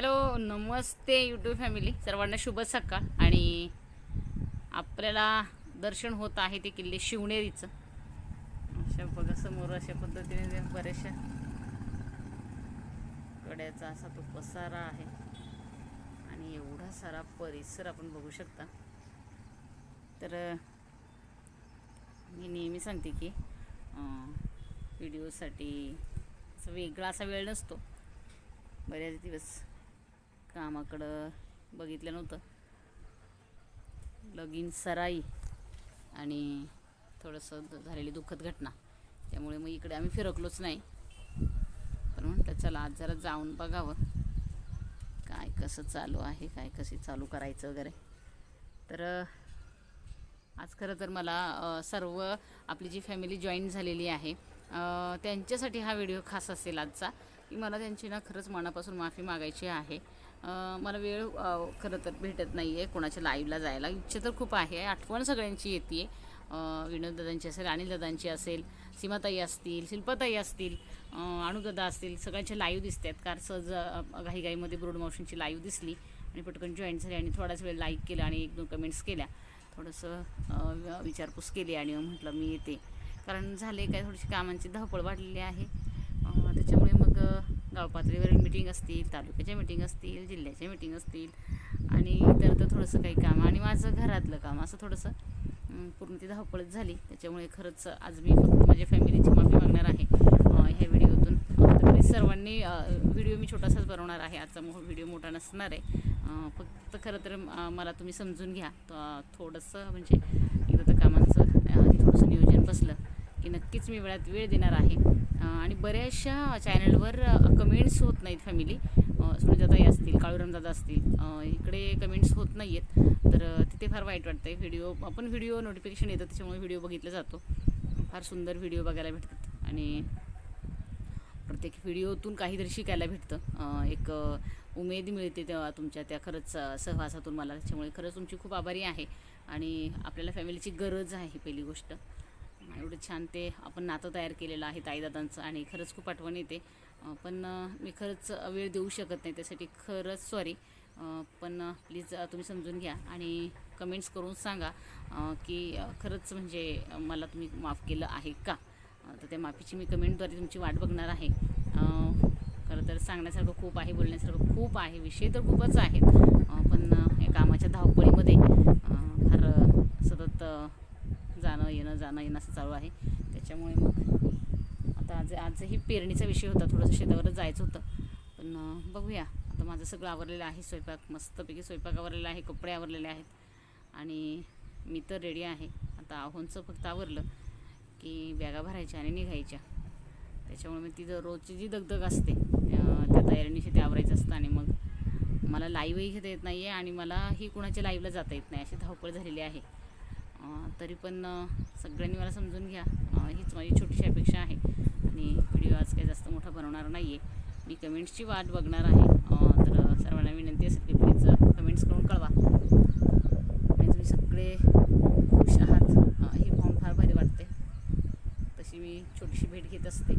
Hello नमस्ते YouTube family सर्वांना शुभ सकाळ. आणि आपल्याला दर्शन होत आहे ते किल्ले शिवनेरीचं. अशा बघा समोर अशा पद्धतीने बऱ्याचशा कड्याचा असा तो पसारा आहे. आणि एवढा सारा परिसर आपण बघू शकता. तर मी नेहमी सांगते की व्हिडिओसाठी असा वेगळा असा वेळ नसतो. बऱ्याच दिवस कामाकडं बघितलं नव्हतं. लगीन सराई आणि थोडंसं झालेली दुःखद घटना. त्यामुळे मग इकडे आम्ही फिरकलोच नाही. पण म्हटलं चला आज जरा जाऊन बघावं. काय कसं चालू आहे काय कशी चालू करायचं वगैरे. तर आज खरं तर मला सर्व आपली जी फॅमिली जॉईन झालेली आहे त्यांच्यासाठी हा व्हिडिओ खास असेल आजचा की मला त्यांची ना खरंच मनापासून माफी मागायची आहे. मला वेळ खरं तर भेटत नाही आहे कोणाच्या लाईव्हला जायला. इच्छा तर खूप आहे. आठवण सगळ्यांची येते. आहे विनोददादांची असेल अनिलदादांची असेल सीमाताई असतील शिल्पाताई असतील अणुदादा असतील सगळ्यांचे लाईव्ह दिसत आहेत कार सहज घाई घाईघाईमध्ये ब्रोड मावशींची लाईव्ह दिसली आणि पटकन जॉईन झाली आणि थोडाच वेळ लाईक केला आणि एक दोन कमेंट्स केल्या. थोडंसं विचारपूस केली आणि मग म्हटलं मी येते. कारण झाले काय थोडीशी कामांची धावपळ वाढलेली आहे. त्याच्यामुळे मग गावपातळीवरील मीटिंग मिटिंग असतील तालुक्याच्या मिटिंग असतील जिल्ह्याच्या मिटिंग असतील. आणि इतर तर थोडंसं काही काम. आणि माझं घरातलं काम. असं थोडंसं पूर्ण ती धावपळच झाली. त्याच्यामुळे खरंच आज मी फक्त माझ्या फॅमिलीची माफी मागणार आहे ह्या व्हिडिओतून. तर सर्वांनी व्हिडिओ मी छोटासाच बनवणार आहे. आजचा मो व्हिडिओ मोठा नसणार आहे. फक्त खरं तर मला तुम्ही समजून घ्या. थोडंसं म्हणजे एकदा तर कामांचं थोडंसं नियोजन बसलं. की नक्कीच मी वेळात वेळ देणार आहे. आणि बऱ्याचशा चॅनलवर कमेंट्स होत नाहीत फॅमिली सुनीताताई असतील काळूरामदादा असतील. इकडे कमेंट्स होत नाही आहेत तर तिथे फार वाईट वाटतं आहे व्हिडिओ आपण व्हिडिओ नोटिफिकेशन येतं त्याच्यामुळे व्हिडिओ बघितला जातो. फार सुंदर व्हिडिओ बघायला भेटतात. आणि प्रत्येक व्हिडिओतून काहीतरी शिकायला भेटतं. एक उमेद मिळते तेव्हा तुमच्या त्या खरंच सहवासातून मला. त्याच्यामुळे खरंच तुमची खूप आभारी आहे. आणि आपल्याला फॅमिलीची गरज आहे पहिली गोष्ट. एवढं छान ते आपण नातं तयार केलेलं आहे ताईदादांचं आणि खरंच खूप आठवण येते. पण मी खरंच वेळ देऊ शकत नाही त्यासाठी. खरंच सॉरी पण प्लीज तुम्ही समजून घ्या आणि कमेंट्स करून सांगा की खरंच म्हणजे मला तुम्ही माफ केलं आहे का? तर त्या माफीची मी कमेंटद्वारे तुमची वाट बघणार आहे. खरं तर सांगण्यासारखं खूप आहे बोलण्यासारखं खूप आहे विषय तर खूपच आहेत. पण या कामाच्या धावपळीमध्ये फार सतत जाणं येणं जाणं येणं असं चालू आहे. त्याच्यामुळे मग आता आज आजही पेरणीचा विषय होता. थोडंसं शेतावरच जायचं होतं. पण बघूया. आता माझं सगळं आवरलेलं आहे स्वयंपाक. मस्तपैकी स्वयंपाक आवरलेला आहे कपडे आवरलेले आहेत. आणि मी तर रेडी आहे. आता आहोंचं फक्त आवरलं की बॅगा भरायच्या आणि निघायच्या. त्याच्यामुळे मग ती जर रोजची जी दगदग असते त्या तयारीनिशी ते आवरायचं असतं आणि मग मला लाईव्हही घेता येत नाही आहे आणि मलाही कुणाच्या लाईव्हला जाता येत नाही. अशी धावपळ झालेली आहे. तरी पण सगळ्यांनी मला समजून घ्या. हीच माझी छोटीशी अपेक्षा आहे. आणि व्हिडिओ आज काही जास्त मोठा बनवणार नाही आहे मी कमेंट्सची वाट बघणार आहे. तर सर्वांना विनंती असेल की प्लीज कमेंट्स करून कळवा. म्हणजे आणि तुम्ही सगळे खुश आहात. हे फॉर्म फार भारी वाटते तशी मी छोटीशी भेट घेत असते.